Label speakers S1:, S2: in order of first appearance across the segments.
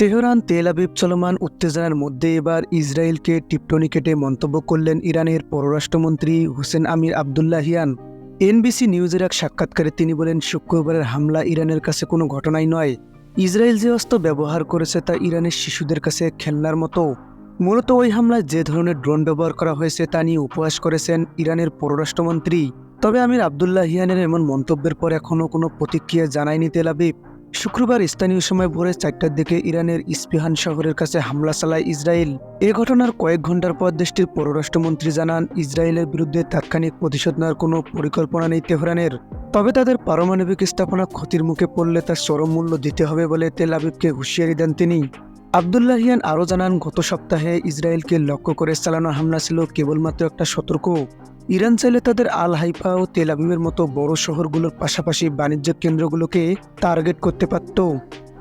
S1: Tehran, Tel Aviv চলমান উত্তেজনার মধ্যে এবার ইসরায়েলকে টিপটনি কেটে মন্তব্য করলেন ইরানের পররাষ্ট্রমন্ত্রী হুসেন আমির আবদুল্লাহিয়ান এনবিসি নিউজের এক সাক্ষাৎকারে তিনি বলেন, শুক্রবারের হামলা ইরানের কাছে কোনো ঘটনাই নয়। ইসরায়েল যে অস্ত্র ব্যবহার করেছে তা ইরানের শিশুদের কাছে খেলনার মতো। মূলত ওই হামলায় যে ধরনের ড্রোন ব্যবহার করা হয়েছে তা নিয়ে উপহাস করেছেন ইরানের পররাষ্ট্রমন্ত্রী। তবে আমির আবদুল্লাহিয়ানের এমন মন্তব্যের পর এখনও কোনো প্রতিক্রিয়া জানায়নি তেল আবিব। শুক্রবার স্থানীয় সময় ভোরে চারটার দিকে ইরানের ইস্পিহান শহরের কাছে হামলা চালায় ইসরায়েল। এ ঘটনার কয়েক ঘণ্টার পর দেশটির পররাষ্ট্রমন্ত্রী জানান, ইসরায়েলের বিরুদ্ধে তাৎক্ষণিক প্রতিশোধ নেওয়ার কোনো পরিকল্পনা নেই তেহরানের। তবে তাদের পারমাণবিক স্থাপনা ক্ষতির মুখে পড়লে তার চরম মূল্য দিতে হবে বলে তেল আবিবকে হুঁশিয়ারি দেন তিনি। আবদুল্লাহিয়ান আরও জানান, গত সপ্তাহে ইসরায়েলকে লক্ষ্য করে চালানো হামলা ছিল কেবলমাত্র একটা সতর্ক। ইরান চাইলে তাদের আল হাইফা ও তেল আবিবের মতো বড় শহরগুলোর পাশাপাশি বাণিজ্য কেন্দ্রগুলোকে টার্গেট করতে পারত।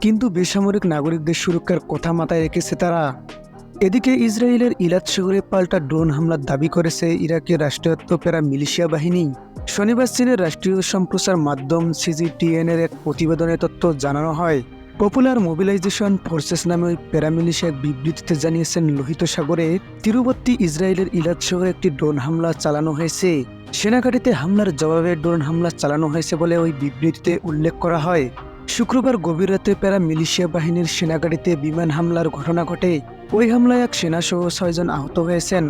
S1: কিন্তু বেসামরিক নাগরিকদের সুরক্ষার কথা মাথায় রেখেছে তারা। এদিকে ইসরায়েলের ইলাদ শহরে পাল্টা ড্রোন হামলার দাবি করেছে ইরাকের রাষ্ট্রায়ত্ত প্যারা মিলিশিয়া বাহিনী। শনিবার চীনের রাষ্ট্রীয় সম্প্রচার মাধ্যম সিজিটিএনের এক প্রতিবেদনে তথ্য জানানো হয় পপুলার মোবিলাইজেশন ফোর্সেস নামে ওই প্যারামিলিশিয়া এক বিবৃতিতে জানিয়েছেন, লোহিত সাগরে তীরবর্তী ইসরায়েলের ইলাদ শহরে একটি ড্রোন হামলা চালানো হয়েছে। সেনাঘাটিতে হামলার জবাবে ড্রোন হামলা চালানো হয়েছে বলে ওই বিবৃতিতে উল্লেখ করা হয়। শুক্রবার গভীর রাতে প্যারা মিলিশিয়া বাহিনীর সেনাগাড়িতে বিমান হামলার ঘটনা ঘটে। ওই হামলায় এক সেনাসহ ছয়জন আহত হয়েছেন।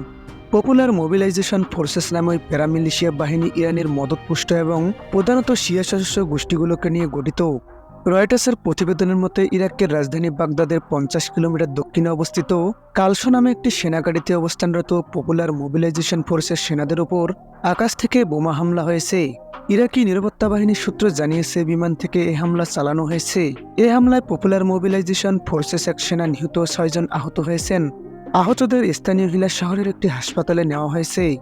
S1: পপুলার মোবিলাইজেশন ফোর্সেস নামে ওই প্যারামিলিশিয়া বাহিনী ইরানের মদতপুষ্ট এবং প্রধানত শিয়া সদস্য গোষ্ঠীগুলোকে নিয়ে গঠিত। রয়টার্সের প্রতিবেদনের মতে, ইরাকের রাজধানী বাগদাদের পঞ্চাশ কিলোমিটার দক্ষিণে অবস্থিত কালসো নামে একটি সেনাগাড়িতে অবস্থানরত পপুলার মোবিলাইজেশন ফোর্সের সেনাদের ওপর আকাশ থেকে বোমা হামলা হয়েছে। ইরাকি নিরাপত্তা বাহিনীর সূত্র জানিয়েছে, বিমান থেকে এ হামলা চালানো হয়েছে। এ হামলায় পপুলার মোবিলাইজেশন ফোর্সেস এক সেনা নিহত ছয়জন আহত হয়েছেন। আহতদের স্থানীয় হিলা শহরের একটি হাসপাতালে নেওয়া হয়েছে।